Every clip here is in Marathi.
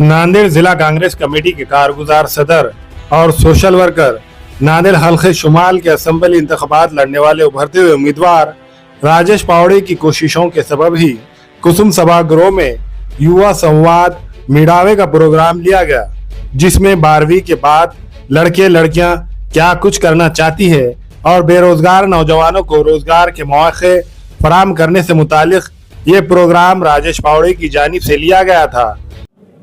नांदेड़ जिला कांग्रेस कमेटी के कारगुजार सदर और सोशल वर्कर नांदेड़ हल्के शुमाल के असम्बली इंतबात लड़ने वाले उभरते हुए उम्मीदवार राजेश पावड़े की कोशिशों के सबब ही कुसुम सभागृह में युवा संवाद मिडावे का प्रोग्राम लिया गया, जिसमें बारहवीं के बाद लड़के लड़कियाँ क्या कुछ करना चाहती है और बेरोजगार नौजवानों को रोज़गार के मौके फराम करने से मुतालिक ये प्रोग्राम राजेश पावड़े की जानब से लिया गया था।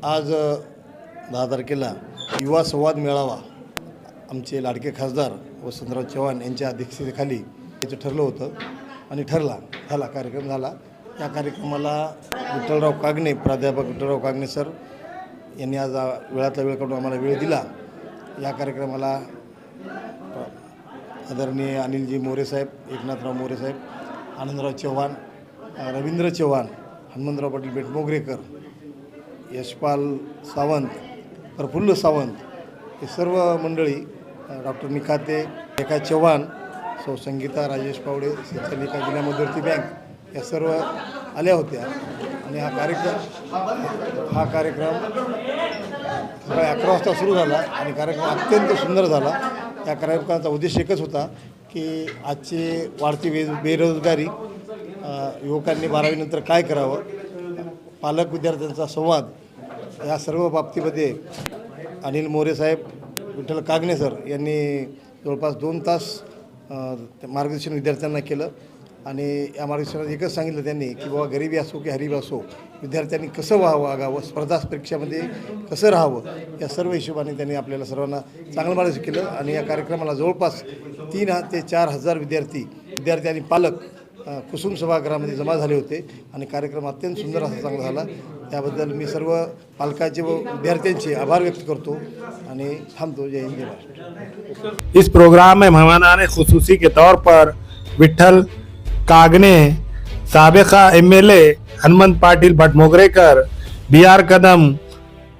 आज दहा तारखेला युवा संवाद मेळावा. आमचे लाडके खासदार वसंतराव चव्हाण यांच्या अध्यक्षतेखाली याचं ठरलं होतं आणि ठरला. झाला कार्यक्रम झाला. या कार्यक्रमाला विठ्ठलराव कागणे प्राध्यापक विठ्ठलराव कागणे सर यांनी आज वेळातला वेळ काढून आम्हाला वेळ दिला. या कार्यक्रमाला आदरणीय अनिलजी मोरेसाहेब एकनाथराव मोरेसाहेब आनंदराव चव्हाण रवींद्र चव्हाण हनुमंतराव पाटील बेटमोगरेकर यशपाल सावंत प्रफुल्ल सावंत हे सर्व मंडळी डॉक्टर निखाते रेखा चव्हाण सौ संगीता राजेश पावडे संचालिका जिल्हा मध्यवर्ती बँक या सर्व आल्या होत्या. आणि हा कार्यक्रम हा कार्यक्रम सकाळी अकरा वाजता सुरू झाला आणि कार्यक्रम अत्यंत सुंदर झाला. या कार्यक्रमाचा उद्देश एकच होता की आजची वाढती बे बेरोजगारी युवकांनी बारावीनंतर काय करावं? पालक विद्यार्थ्यांचा संवाद या सर्व बाबतीमध्ये अनिल मोरे साहेब विठ्ठल कागणे सर यांनी जवळपास दोन तास मार्गदर्शन विद्यार्थ्यांना केलं आणि या मार्गदर्शनात एकच सांगितलं त्यांनी की बाबा गरिबी असो की हरीबी असो विद्यार्थ्यांनी कसं व्हावं वागावं स्पर्धा परीक्षामध्ये कसं राहावं या सर्व हिशोबाने त्यांनी आपल्याला सर्वांना चांगलं मार्गदर्शन केलं आणि या कार्यक्रमाला जवळपास तीन ते चार हजार विद्यार्थी विद्यार्थी आणि पालक कुसुम सभागृहामध्ये जमा झाले होते आणि कार्यक्रम अत्यंत सुंदर असा चांगला झाला. त्याबद्दल मी सर्व पालकाचे व विद्यार्थ्यांचे आभार व्यक्त करतो आणि थांबतो. जय हिंद जय महाराष्ट्र. इस प्रोग्राम में मेहमानान खसूसी के तौर पर विठल कागने सबका M L A Hanumant Patil Bhatmogrekar B R Kadam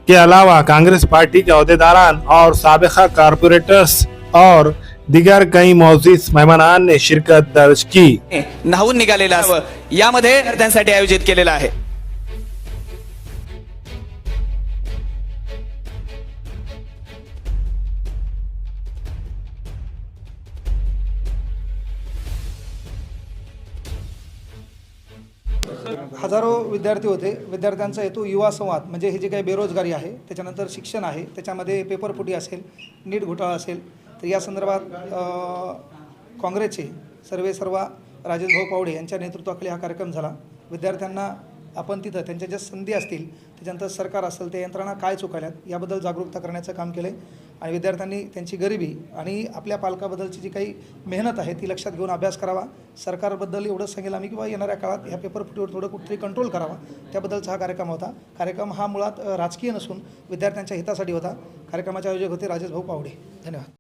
के अलावा कांग्रेस पार्टी के अहदेदारान और सबका कारपोरेटर्स और दिगर कई मौजूद मेहमानान ने शिरकत दर्ज की। न्हावून निघालेला असावं यामध्ये विद्यार्थ्यांसाठी आयोजित केलेला आहे. हजारो विद्यार्थी होते. विद्यार्थ्यांचा हेतू युवा संवाद म्हणजे हे जे काही बेरोजगारी आहे त्याच्यानंतर शिक्षण आहे त्याच्यामध्ये पेपरफुटी असेल नीट घोटाळा असेल तर या संदर्भात काँग्रेसचे सर्वे सर्व राजेश भाऊ पावडे यांच्या नेतृत्वाखाली हा कार्यक्रम झाला. विद्यार्थ्यांना आपण तिथं त्यांच्या ज्या संधी असतील त्याच्यानंतर सरकार असेल त्या यंत्रणा काय चुकाल्यात याबद्दल जागरूकता करण्याचं काम केलं आहे आणि विद्यार्थ्यांनी त्यांची गरिबी आणि आपल्या पालकाबद्दलची जी काही मेहनत आहे ती लक्षात घेऊन अभ्यास करावा. सरकारबद्दल एवढंच सांगेल आम्ही किंवा येणाऱ्या काळात ह्या पेपर फुटीवर थोडं कुठेतरी कंट्रोल करावा. त्याबद्दलचा हा कार्यक्रम होता. कार्यक्रम हा मुळात राजकीय नसून विद्यार्थ्यांच्या हितासाठी होता. कार्यक्रमाचे आयोजक होते राजेश भाऊ पावडे. धन्यवाद.